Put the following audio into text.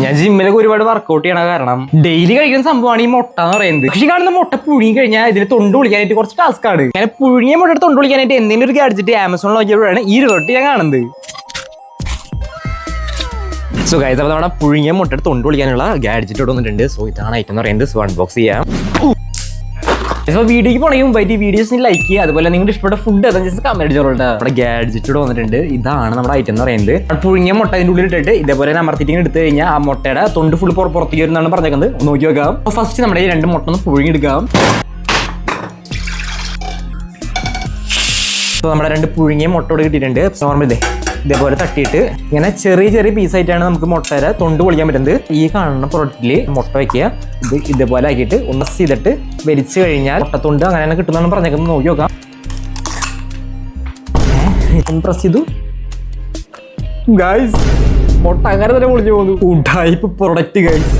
ഞാൻ ജിമ്മിലൊക്കെ ഒരുപാട് വർക്കൗട്ട് ചെയ്യണ കാരണം ഡെയിലി കഴിക്കുന്ന സംഭവമാണ് ഈ മുട്ട എന്ന് പറയുന്നത്. പക്ഷേ കാണുന്ന മുട്ട പുഴുങ്ങി കഴിഞ്ഞാൽ ഇതിന് തൊണ്ട് വിളിക്കാനായിട്ട് കുറച്ച് ടാസ്ക് ആണ്. ഞാൻ പുഴുങ്ങിയ മുട്ട തൊണ്ട് വിളിക്കാനായിട്ട് എന്തെങ്കിലും ഒരു ഗാഡ്ജറ്റ് ആമസോണിൽ നോക്കിയപ്പോഴാണ് ഈ റിസോർട്ട് ഞാൻ കാണുന്നത്. സോ ഗൈസ് അപ്പോൾ നമ്മുടെ പുഴുങ്ങിയ മുട്ട തൊണ്ട് വിളിക്കാനുള്ള ഗാഡ്ജറ്റ് വന്നിട്ടുണ്ട്. സോ ഇതാണ് ഐറ്റം എന്ന് പറയുന്നത്. സോ അൺബോക്സ് ചെയ്യാം. ഇപ്പോൾ വീഡിയോക്ക് പോണെങ്കിൽ മുമ്പായിട്ട് ഈ വീഡിയോസ് ലൈക്ക് ചെയ്യുക. അതുപോലെ നിങ്ങളുടെ ഇഷ്ടപ്പെട്ട ഫുഡ് ഏതാ ജസ്റ്റ് കമന്റ് ചോറുണ്ട് നമ്മുടെ ഗാഡ്ജറ്റ് ഇവിടെ വന്നിട്ടുണ്ട്. ഇതാണ് നമ്മുടെ ഐറ്റം എന്ന് പറയുന്നത്. പുഴുങ്ങിയ മുട്ട അതിന്റെ ഉള്ളിൽ ഇട്ടിട്ട് ഇതേപോലെ അമർത്തിട്ടിങ്ങനെ എടുത്തു കഴിഞ്ഞാൽ ആ മുട്ടയുടെ തൊണ്ട് ഫുൾ പുറത്തേക്ക് വരുന്നതാണ് പറഞ്ഞേക്കുന്നത്. നോക്കി അപ്പോൾ ഫസ്റ്റ് നമ്മുടെ ഈ രണ്ട് മുട്ട ഒന്ന് പുഴുങ്ങിയെടുക്കാം. സോ നമ്മുടെ രണ്ട് പുഴുങ്ങിയ മുട്ടയോട് കിട്ടിയിട്ടുണ്ട്. നോർമൽ ഇതേ ഇതേപോലെ തട്ടിയിട്ട് ഇങ്ങനെ ചെറിയ ചെറിയ പീസായിട്ടാണ് നമുക്ക് മുട്ടയുടെ തൊണ്ട് പൊളിക്കാൻ പറ്റുന്നത്. ഈ കാണുന്ന പ്രൊഡക്റ്റിൽ മുട്ട വയ്ക്കുക ഇത് ഇതേപോലെ ആക്കിയിട്ട് ഒന്ന് ചെയ്തിട്ട് വലിച്ചു കഴിഞ്ഞാൽ മുട്ടത്തൊണ്ട് അങ്ങനെ തന്നെ കിട്ടുന്നതാണ് പറഞ്ഞേക്കുന്നത്. നോക്കി നോക്കാം. പ്രസ് ചെയ്തു. ഗൈസ് മുട്ട അങ്ങനെ തന്നെ പൊളിഞ്ഞു പോകുന്നു. Type product guys